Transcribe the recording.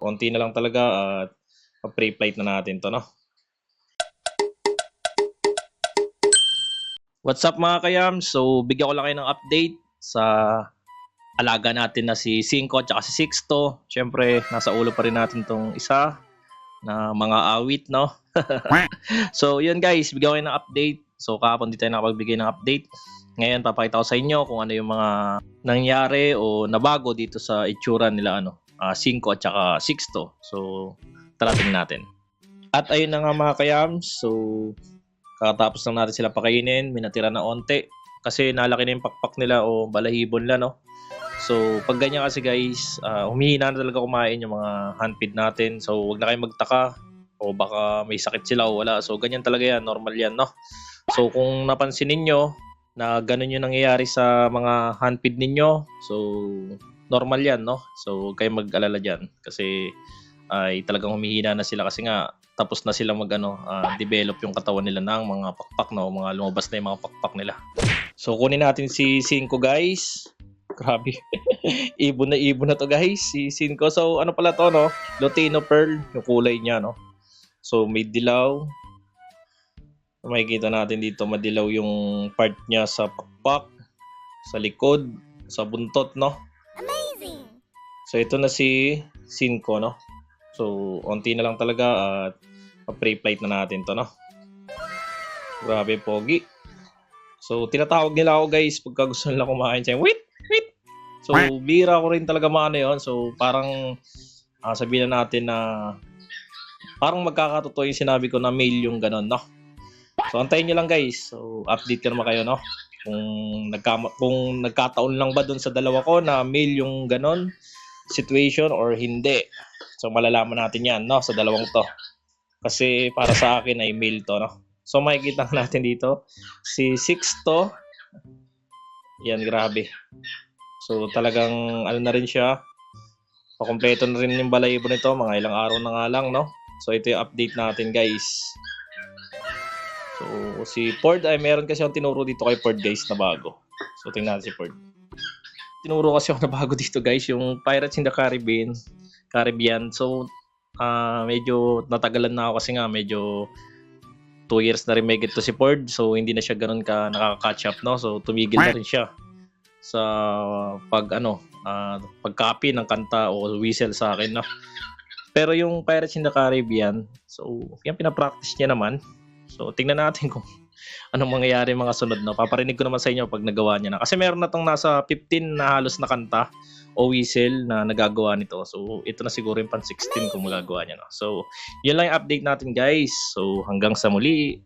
konti na lang talaga at pa-pre-flight na natin to, no? What's up mga kayam? So, bigyan ko lang kayo ng update sa alaga natin na si Cinco at saka si Sixto. Siyempre, nasa ulo pa rin natin tong isa na mga awit, no? so, yun guys, bigyan ko kayo ng update. So, kahapon di tayo nakapagbigay ng update. Ngayon, papakita ko sa inyo kung ano yung mga nangyari o nabago dito sa itsura nila, ano, uh, Cinco at saka Sixto. So, tara tingnan natin. At ayun na nga mga kayam. So, kakatapos lang natin sila pakainin. May natira na onte. Kasi nalaki na yung pakpak nila o balahibon lang, no? So, pag ganyan kasi guys, uh, humihina na talaga kumain yung mga hand feed natin. So, wag na kayo magtaka o baka may sakit sila o wala. So, ganyan talaga yan. Normal yan, no? So, kung napansin ninyo na ganun yung nangyayari sa mga hand feed ninyo, so, normal yan, no? So, huwag kayong mag-alala dyan. Kasi, ay talagang humihina na sila kasi nga tapos na sila mag ano, ah, develop yung katawan nila ng mga pakpak no, mga lumabas na yung mga pakpak nila. So kunin natin si Cinco guys. Grabe. ibon na ibon na to guys, si Cinco. So ano pala to no? Lutino pearl yung kulay niya no. So may dilaw. Makikita natin dito madilaw yung part niya sa pakpak, sa likod, sa buntot no. So ito na si Cinco no. So onti na lang talaga at pa-pre-flight na natin to no. Grabe pogi. So tinatawag nila ako guys pagka gusto nila kumain siya. Wait, wait. So bira ko rin talaga maano yon. So parang ah, sabihin na natin na parang magkakatotoo yung sinabi ko na male yung ganon no. So antayin nyo lang guys. So update ka naman kayo no. Kung nagka kung nagkataon lang ba doon sa dalawa ko na male yung ganon situation or hindi. So malalaman natin 'yan no sa dalawang to. Kasi para sa akin ay male to no. So makikita natin dito si Sixto. Yan grabe. So talagang ano na rin siya. Pakompleto na rin yung balayibo nito, mga ilang araw na nga lang no. So ito yung update natin guys. So si Ford ay meron kasi akong tinuro dito kay Ford guys na bago. So tingnan si Ford. Tinuro kasi ako na bago dito guys, yung Pirates in the Caribbean. Caribbean. So ah medyo natagalan na ako kasi nga medyo 2 years na rin may to si Ford. So hindi na siya ganun ka nakaka-catch up no. So tumigil na rin siya sa pag ano, ah, pag-copy ng kanta o whistle sa akin no. Pero yung Pirates in the Caribbean, so yan pinapractice niya naman. So tingnan natin kung anong mangyayari mga sunod no. Paparinig ko naman sa inyo pag nagawa niya na. Kasi meron na tong nasa 15 na halos na kanta o whistle na nagagawa nito. So ito na siguro yung pan 16 kung magagawa niya no. So yun lang yung update natin guys. So hanggang sa muli.